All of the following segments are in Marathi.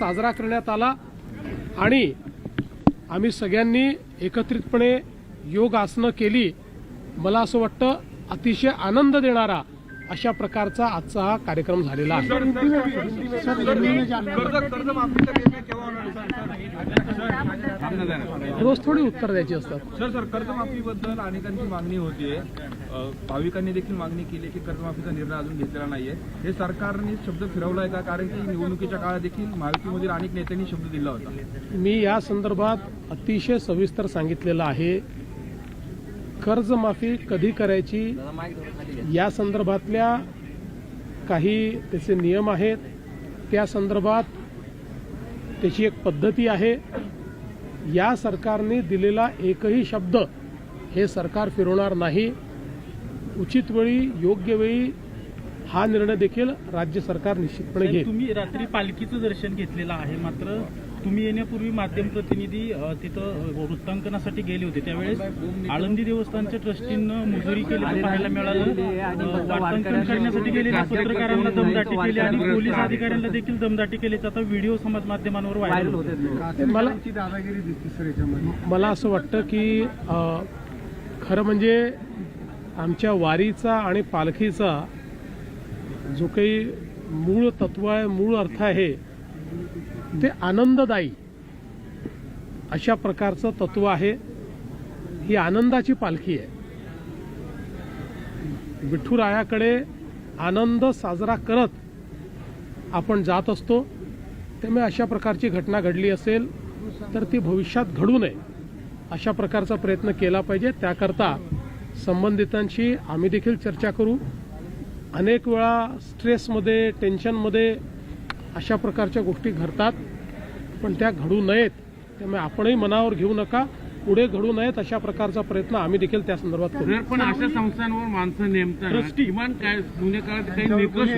साजरा करण्यात आला आणि आम्ही सगळ्यांनी एकत्रितपणे योग आसनं केली. मला असं वाटतं अतिशय आनंद देणारा अशा प्रकारचा आजचा हा कार्यक्रम झालेला आहे. रोज थोडी उत्तर द्यायची असतात. सर सर कर्जमाफीबद्दल अनेकांची मागणी होतीये. अ, भाविकांनी देखील मागणी केली की कर्जमाफीचा निर्णय अजून घेतलेला नाहीये. हे सरकारने शब्द फिरवलाय का? कारण की निवडणुकीच्या काळात देखील महायुतीमधील अनेक नेत्यांनी शब्द दिला होता. मी या संदर्भात अतिशय सविस्तर सांगितलेलं आहे. कर्जमाफी कधी करायची? या संदर्भातल्या काही त्याचे नियम आहेत. त्या संदर्भात त्याची एक पद्धती आहे. या सरकारने दिलेला एकही शब्द हे सरकार फिरवणार नाही. उचित वेळी योग्य वेळी हा निर्णय देखील राज्य सरकार निश्चितपणे घेईल. तुम्ही रात्री पालखीचं दर्शन घेतलेलं आहे मात्र तुम्ही येण्यापूर्वी माध्यम प्रतिनिधी तिथं वृत्तांकनासाठी गेले होते. त्यावेळेस आळंदी देवस्थानच्या ट्रस्टीनं मुजुरी केल्याचं पाहायला मिळालं. वार्तांकन करण्यासाठी गेलेल्या पत्रकारांना दमदाटी केली आणि पोलीस अधिकाऱ्यांना देखील दमदाटी केल्याचा आता व्हिडिओ समाज माध्यमांवर व्हायरल होते. मला दादागिरी दिसते सर याच्यामध्ये. मला असं वाटतं की खरं म्हणजे आमच्या वारीचा आणि पालखीचा जो काही मूळ तत्व आहे मूळ अर्थ आहे ते आनंददायी अशा प्रकारचं तत्व आहे. ही आनंदाची पालखी आहे. विठ्ठुरायाकडे आनंद साजरा करत आपण जात असतो. त्यामुळे अशा प्रकारची घटना घडली असेल तर ती भविष्यात घडू नये अशा प्रकारचा प्रयत्न केला पाहिजे. त्याकरता संबंधितांशी आम्ही देखील चर्चा करू. अनेक वेळा स्ट्रेसमध्ये टेन्शनमध्ये अशा प्रकारच्या गोष्टी घडतात पण त्या घडू नयेत त्यामुळे आपणही मनावर घेऊ नका पुढे घडू नयेत अशा प्रकारचा प्रयत्न आम्ही देखील त्या संदर्भात करू पण अशा संस्थांवर माणसं किमान काय जुन्या काळात काही निकष.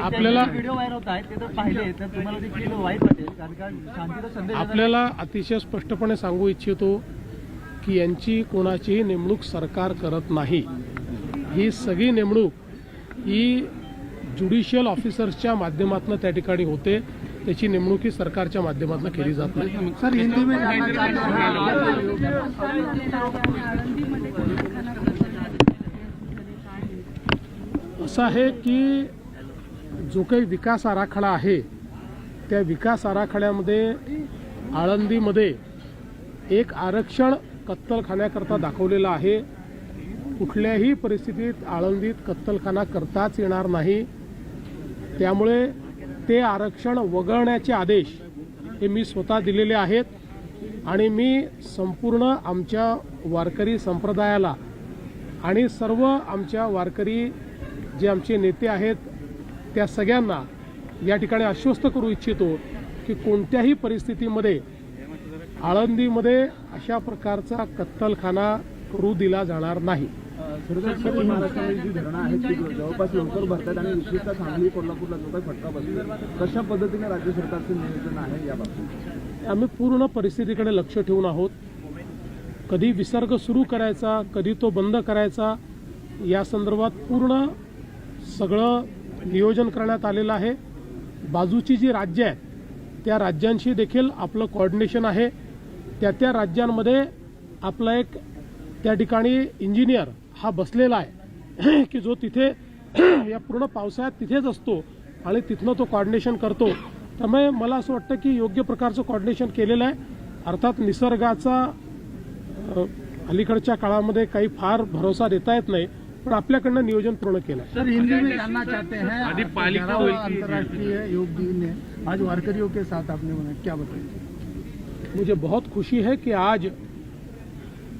आपल्याला व्हिडिओ व्हायरल होत आहेत ते तर पाहिले तर तुम्हाला देखील वाईट वाटेल कारण का शांतीचा संदेश आपल्याला अतिशय स्पष्टपणे सांगू इच्छितो की यांची कोणाचीही नेमणूक सरकार करत नाही ही सगळी नेमणूक ही ज्युडिशियल ऑफिसर्सच्या माध्यमातून त्या ठिकाणी होते. त्याची नेमणूक ही सरकारच्या माध्यमातून केली जात नाही. सर हिंदी में असं आहे की जो काही विकास आराखडा आहे त्या विकास आराखड्यामध्ये आळंदीमध्ये एक आरक्षण कत्तलखान्याकरता दाखवलेलं आहे. कुठल्याही परिस्थितीत आळंदीत कत्तलखाना करताच येणार नाही. त्यामुळे ते आरक्षण वगळण्याचे आदेश हे मी स्वतः दिलेले आहेत आणि मी संपूर्ण आमच्या वारकरी संप्रदायाला आणि सर्व आमच्या वारकरी जे आमचे नेते आहेत त्या सगळ्यांना या ठिकाणी आश्वस्त करू इच्छितो की कोणत्याही परिस्थितीमध्ये आळंदीमध्ये अशा प्रकारचा कत्तलखाना करू दिला जाणार नाही. सर्व महाराष्ट्रामध्ये जी धरणं आहेत ती जवळपास लवकर भरतात आणि विशेषतः सांगली कोल्हापूरला जो काही फटका बसतो कशा पद्धतीने राज्य सरकारचं नियोजन आहे याबाबतीत? आम्ही पूर्ण परिस्थितीकडे लक्ष ठेवून आहोत. कधी विसर्ग सुरू करायचा कधी तो बंद करायचा या संदर्भात पूर्ण सगळं नियोजन करण्यात आलेलं आहे. बाजूची जी राज्य आहेत त्या राज्यांशी देखील आपलं कॉर्डिनेशन आहे. त्या त्या राज्यांमध्ये आपला एक त्या ठिकाणी इंजिनियर हा बसलेला आहे. की जो तिथे या पूर्ण पावसाळ्यात तिथेच असतो आणि तिथनं तो कॉर्डिनेशन करतो. त्यामुळे मला असं वाटतं की योग्य प्रकारचं कॉर्डिनेशन केलेलं आहे. अर्थात निसर्गाचा अलीकडच्या काळामध्ये काही फार भरोसा देता येत नाही पण आपल्याकडनं नियोजन पूर्ण केलं आहे. सर हिंदी में जानना चाहते हैं आदि पालिका अंतर्राष्ट्रीय योग दिन है। आज वारकरियों के साथ आपने क्या बताइए मुझे बहुत खुशी है कि आज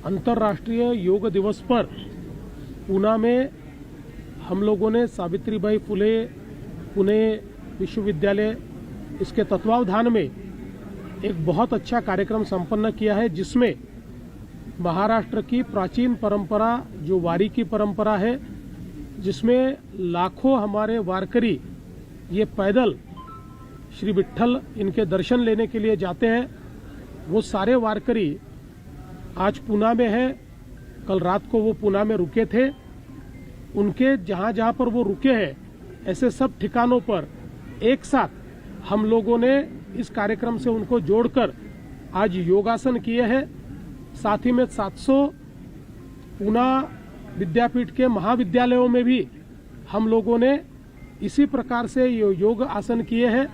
अंतर्राष्ट्रीय योग दिवस पर पूना में हम लोगों ने सावित्री सावित्रीबाई फुले पुणे विश्वविद्यालय, इसके तत्वावधान में एक बहुत अच्छा कार्यक्रम संपन्न किया है, जिसमें महाराष्ट्र की प्राचीन परंपरा, जो वारी की परंपरा है, जिसमें लाखों हमारे वारकरी ये पैदल श्री विट्ठल इनके दर्शन लेने के लिए जाते हैं। वो सारे वारकरी आज पूना में है। कल रात को वो पूना में रुके थे। उनके जहाँ जहाँ पर वो रुके हैं, ऐसे सब ठिकानों पर एक साथ हम लोगों ने इस कार्यक्रम से उनको जोड़कर आज योगासन किए हैं। साथ ही में 700 पूना विद्यापीठ के महाविद्यालयों में भी हम लोगों ने इसी प्रकार से यो- योग आसन किए हैं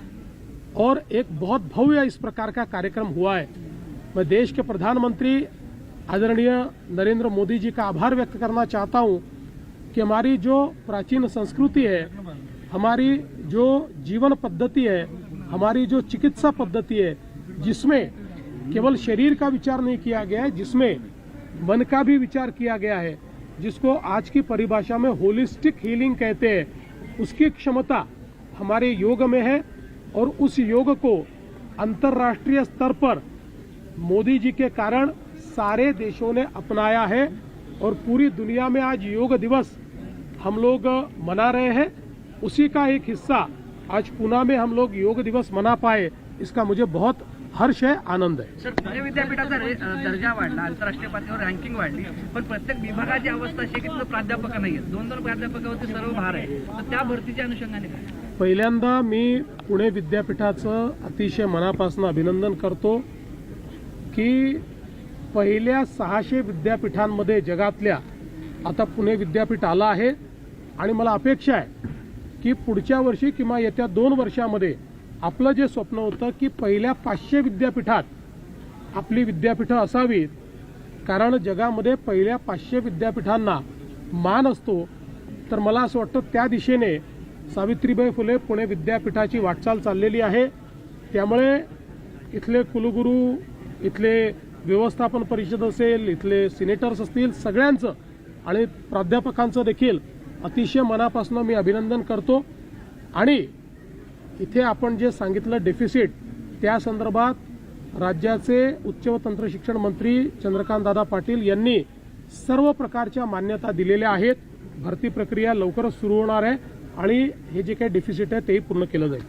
और एक बहुत भव्य इस प्रकार का कार्यक्रम हुआ है। मैं देश के प्रधानमंत्री आदरणीय नरेंद्र मोदी जी का आभार व्यक्त करना चाहता हूँ कि हमारी जो प्राचीन संस्कृति है, हमारी जो जीवन पद्धति है, हमारी जो चिकित्सा पद्धति है, जिसमें केवल शरीर का विचार नहीं किया गया है, जिसमें मन का भी विचार किया गया है, जिसको आज की परिभाषा में होलिस्टिक हीलिंग कहते हैं, उसकी क्षमता हमारे योग में है और उस योग को अंतर्राष्ट्रीय स्तर पर मोदी जी के कारण सारे देशों ने अपनाया है और पूरी दुनिया में आज योग दिवस हम लोग मना रहे हैं। उसी का एक हिस्सा आज पुणे में हम लोग योग दिवस मना पाए इसका मुझे बहुत हर्ष है आनंद है। सर पुणे विद्यापीठाचा दर्जा वाढला आंतरराष्ट्रीय पातळीवर रँकिंग वाढली पण प्रत्येक विभागाची अवस्था अशी आहे की प्राध्यापक नाही आहेत दोन दोन प्राध्यापकावरती सर्व भार आहे. तर त्या भरतीच्या अनुषंगाने पहिल्यांदा मी पुणे विद्यापीठाचं अतिशय मनापासून अभिनंदन करतो की पहिल्या सहाशे विद्यापीठांमध्ये जगातल्या आता पुणे विद्यापीठ आलं आहे. आणि मला अपेक्षा आहे की पुढच्या वर्षी किंवा येत्या दोन वर्षामध्ये आपलं जे स्वप्न होतं की पहिल्या पाचशे विद्यापीठात आपली विद्यापीठं असावीत कारण जगामध्ये पहिल्या पाचशे विद्यापीठांना मान असतो तर मला असं वाटतं त्या दिशेने सावित्रीबाई फुले पुणे विद्यापीठाची वाटचाल चाललेली आहे. त्यामुळे इथले कुलगुरू इथले व्यवस्थापन परिषद असेल इथले सिनेटर्स असतील सगळ्यांचं आणि प्राध्यापकांचं देखील अतिशय मनापासून मी अभिनंदन करतो. आणि इथे आपण जे सांगितलं डेफिसिट त्या संदर्भात राज्याचे उच्च व तंत्र शिक्षण मंत्री चंद्रकांतदादा पाटील यांनी सर्व प्रकारच्या मान्यता दिलेल्या आहेत. भरती प्रक्रिया लवकरच सुरू होणार आहे आणि हे जे काही डेफिसिट आहे तेही पूर्ण केलं जाईल.